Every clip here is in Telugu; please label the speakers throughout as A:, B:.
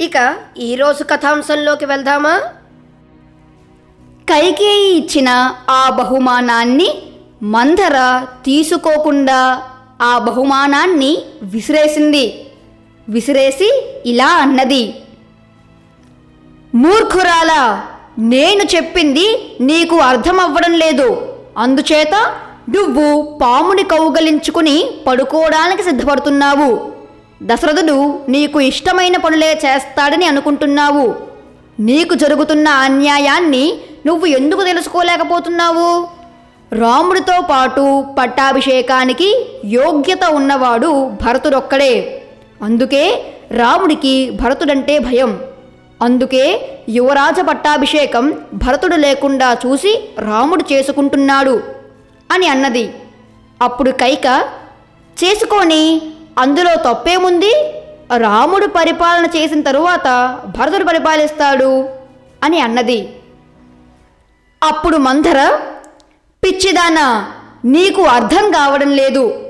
A: ఇక ఈరోజు కథాంశంలోకి వెళ్దామా?
B: కైకేయి ఇచ్చిన ఆ బహుమానాన్ని మందర తీసుకోకుండా ఆ బహుమానాన్ని విసిరేసింది. విసిరేసి ఇలా అన్నది. మూర్ఖురాలా నేను చెప్పింది నీకు అర్థమవ్వడం లేదు. అందుచేత నువ్వు పాముని కౌగలించుకుని పడుకోవడానికి సిద్ధపడుతున్నావు. దశరథుడు నీకు ఇష్టమైన పనులే చేస్తాడని అనుకుంటున్నావు. నీకు జరుగుతున్న అన్యాయాన్ని నువ్వు ఎందుకు తెలుసుకోలేకపోతున్నావు? రాముడితో పాటు పట్టాభిషేకానికి యోగ్యత ఉన్నవాడు భరతుడొక్కడే. అందుకే రాముడికి భరతుడంటే భయం. అందుకే యువరాజ పట్టాభిషేకం భరతుడు లేకుండా చూసి రాముడు చేసుకుంటున్నాడు అని అన్నది. అప్పుడు కైక చేసుకోని అందులో తప్పేముంది? రాముడు పరిపాలన చేసిన తరువాత భరతుడు పరిపాలిస్తాడు అని అన్నది. అప్పుడు మంధర పిచ్చిదానా నీకు అర్థం కావడం లేదు.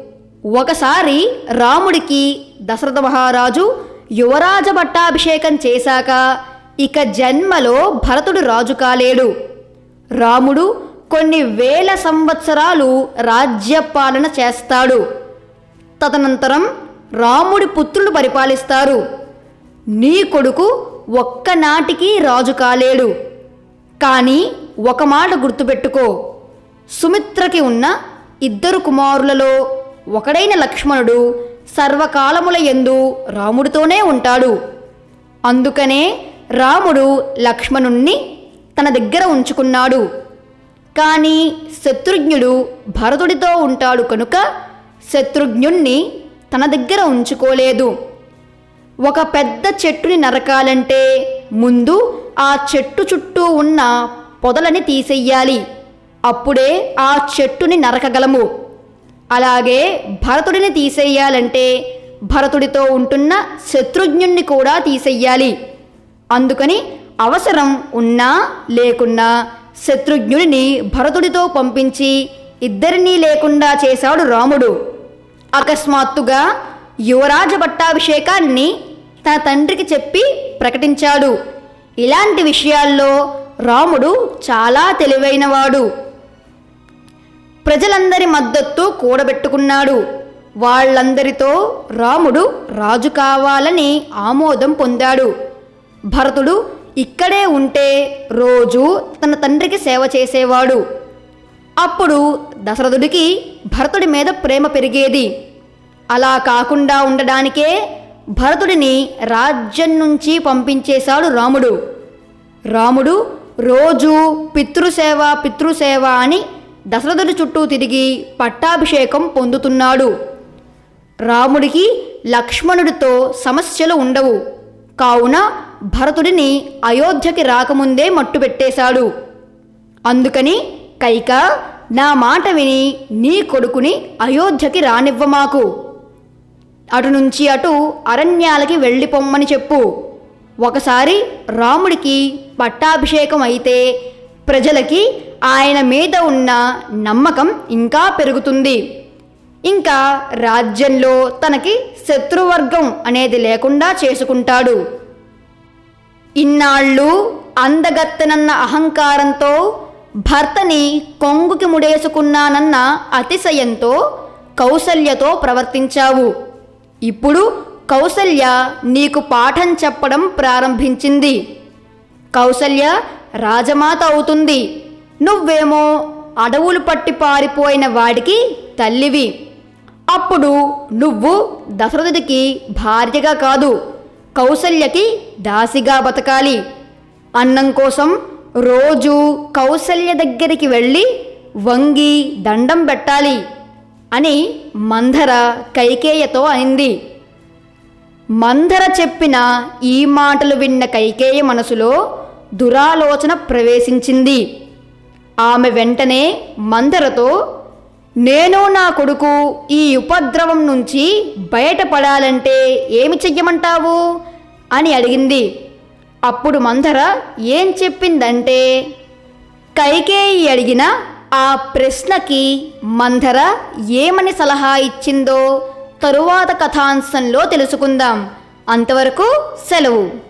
B: ఒకసారి రాముడికి దశరథ మహారాజు యువరాజ పట్టాభిషేకం చేశాక ఇక జన్మలో భరతుడు రాజు కాలేడు. రాముడు కొన్ని వేల సంవత్సరాలు రాజ్యపాలన చేస్తాడు. తదనంతరం రాముడి పుత్రులు పరిపాలిస్తారు. నీ కొడుకు ఒక్కనాటికి రాజు కాలేడు. కానీ ఒక మాట గుర్తుపెట్టుకో. సుమిత్రకి ఉన్న ఇద్దరు కుమారులలో ఒకడైన లక్ష్మణుడు సర్వకాలముల యందు రాముడితోనే ఉంటాడు. అందుకనే రాముడు లక్ష్మణుణ్ణి తన దగ్గర ఉంచుకున్నాడు. కానీ శత్రుఘ్నుడు భరతుడితో ఉంటాడు కనుక శత్రుఘ్నుణ్ణి తన దగ్గర ఉంచుకోలేదు. ఒక పెద్ద చెట్టుని నరకాలంటే ముందు ఆ చెట్టు చుట్టూ ఉన్న పొదలని తీసెయ్యాలి. అప్పుడే ఆ చెట్టుని నరకగలము. అలాగే భరతుడిని తీసేయాలంటే భరతుడితో ఉంటున్న శత్రుఘ్నుణ్ణి కూడా తీసెయ్యాలి. అందుకని అవసరం ఉన్నా లేకున్నా శత్రుఘ్నుడిని భరతుడితో పంపించి ఇద్దరినీ లేకుండా చేశాడు రాముడు. అకస్మాత్తుగా యువరాజ పట్టాభిషేకాన్ని తన తండ్రికి చెప్పి ప్రకటించాడు. ఇలాంటి విషయాల్లో రాముడు చాలా తెలివైనవాడు. ప్రజలందరి మద్దతు కూడబెట్టుకున్నాడు. వాళ్ళందరితో రాముడు రాజు కావాలని ఆమోదం పొందాడు. భరతుడు ఇక్కడే ఉంటే రోజు తన తండ్రికి సేవ చేసేవాడు. అప్పుడు దశరథుడికి భరతుడి మీద ప్రేమ పెరిగేది. అలా కాకుండా ఉండడానికే భరతుడిని రాజ్యం నుంచి పంపించేశాడు రాముడు. రాముడు రోజు పితృసేవ పితృసేవ అని దశరథుడి చుట్టూ తిరిగి పట్టాభిషేకం పొందుతున్నాడు. రాముడికి లక్ష్మణుడితో సమస్యలు ఉండవు. కావున భరతుడిని అయోధ్యకి రాకముందే మట్టుపెట్టేశాడు అందుకని కైక నా మాట విని నీ కొడుకుని అయోధ్యకి రానివ్వమాకు అటు నుంచి అటు అరణ్యాలకి వెళ్ళిపోమ్మని చెప్పు. ఒకసారి రాముడికి పట్టాభిషేకం అయితే ప్రజలకి ఆయన మీద ఉన్న నమ్మకం ఇంకా పెరుగుతుంది. ఇంకా రాజ్యంలో తనకి శత్రువర్గం అనేది లేకుండా చేసుకుంటాడు. ఇన్నాళ్ళు అందగత్తెనన్న అహంకారంతో భర్తని కొంగుకి ముడేసుకున్నానన్న అతిశయంతో కౌసల్యతో ప్రవర్తించావు. ఇప్పుడు కౌసల్య నీకు పాఠం చెప్పడం ప్రారంభించింది. కౌసల్య రాజమాత అవుతుంది. నువ్వేమో అడవులు పట్టి పారిపోయిన వాడికి తల్లివి. అప్పుడు నువ్వు దశరథుడికి భార్యగా కాదు కౌసల్యకి దాసిగా బతకాలి. అన్నం కోసం రోజు కౌసల్య దగ్గరికి వెళ్ళి వంగి దండం పెట్టాలి అని మంధర కైకేయతో అయింది. మంధర చెప్పిన ఈ మాటలు విన్న కైకేయ మనసులో దురాలోచన ప్రవేశించింది. ఆమె వెంటనే మందరతో నేను నా కొడుకు ఈ ఉపద్రవం నుంచి బయటపడాలంటే ఏమి చెయ్యమంటావు? అని అడిగింది. అప్పుడు మందర ఏం చెప్పిందంటే కైకేయి అడిగిన ఆ ప్రశ్నకి మంధర ఏమని సలహా ఇచ్చిందో తరువాత కథాంశంలో తెలుసుకుందాం. అంతవరకు సెలవు.